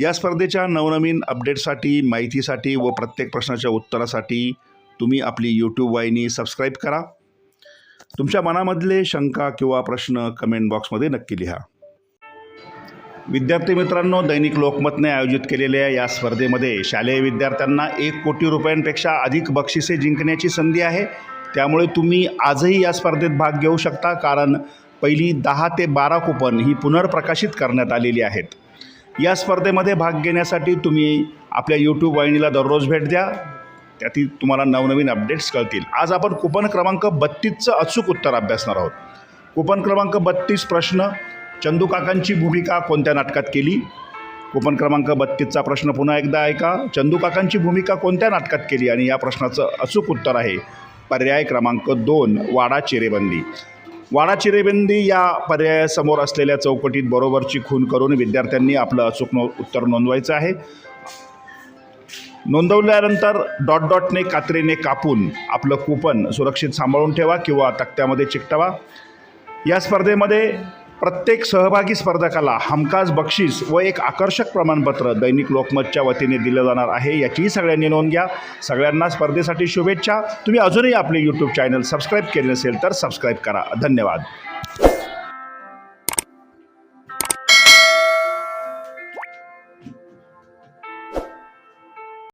या स्पर्धेच्या नवनवीन अपडेटसाठी माहितीसाठी व प्रत्येक प्रश्नाच्या उत्तरासाठी तुम्ही आपली यूट्यूब वाहिनी सबस्क्राईब करा. तुमच्या मनामधले शंका किंवा प्रश्न कमेंट बॉक्समध्ये नक्की लिहा. विद्यार्थी मित्रांनो दैनिक लोकमतने आयोजित केलेल्या या स्पर्धेमध्ये शालेय विद्यार्थ्यांना एक कोटी रुपयांपेक्षा अधिक बक्षिसे जिंकण्याची संधी आहे. त्यामुळे तुम्ही आजही या स्पर्धेत भाग घेऊ शकता कारण पहिली दहा ते बारा कुपन ही पुनर्प्रकाशित करण्यात आलेली आहेत. या स्पर्धेमध्ये भाग घेण्यासाठी तुम्ही आपल्या यूट्यूब वाहिनीला दररोज भेट द्या. त्यातील तुम्हाला नवनवीन अपडेट्स कळतील. आज आपण कुपन क्रमांक बत्तीसचं अचूक उत्तर अभ्यासणार आहोत. कुपन क्रमांक बत्तीस प्रश्न चंदू काकांची भूमिका कोणत्या नाटकात केली? कुपन क्रमांक बत्तीसचा प्रश्न पुन्हा एकदा ऐका. चंदू काकांची भूमिका कोणत्या नाटकात केली? आणि या प्रश्नाचं अचूक उत्तर आहे. पर्याय क्रमांक दोन वाडा चिरेबंदी. वाडा चिरेबंदी या पर्यायासमोर असलेल्या चौकटीत बरोबरची खून करून विद्यार्थ्यांनी आपलं अचूक नो उत्तर नोंदवायचं आहे. नोंदवल्यानंतर डॉट डॉटने कात्रीने कापून आपलं कूपन सुरक्षित सांभाळून ठेवा किंवा तक्त्यामध्ये चिकटवा. या स्पर्धेमध्ये प्रत्येक सहभागी स्पर्धकाला हमखास बक्षीस व एक आकर्षक प्रमाणपत्र दैनिक लोकमतच्या वतीने दिलं जाणार आहे. याचीही सगळ्यांनी नोंद घ्या. सगळ्यांना स्पर्धेसाठी शुभेच्छा. तुम्ही अजूनही आपले यूट्यूब चॅनल सबस्क्राईब केले नसेल तर सबस्क्राईब करा. धन्यवाद.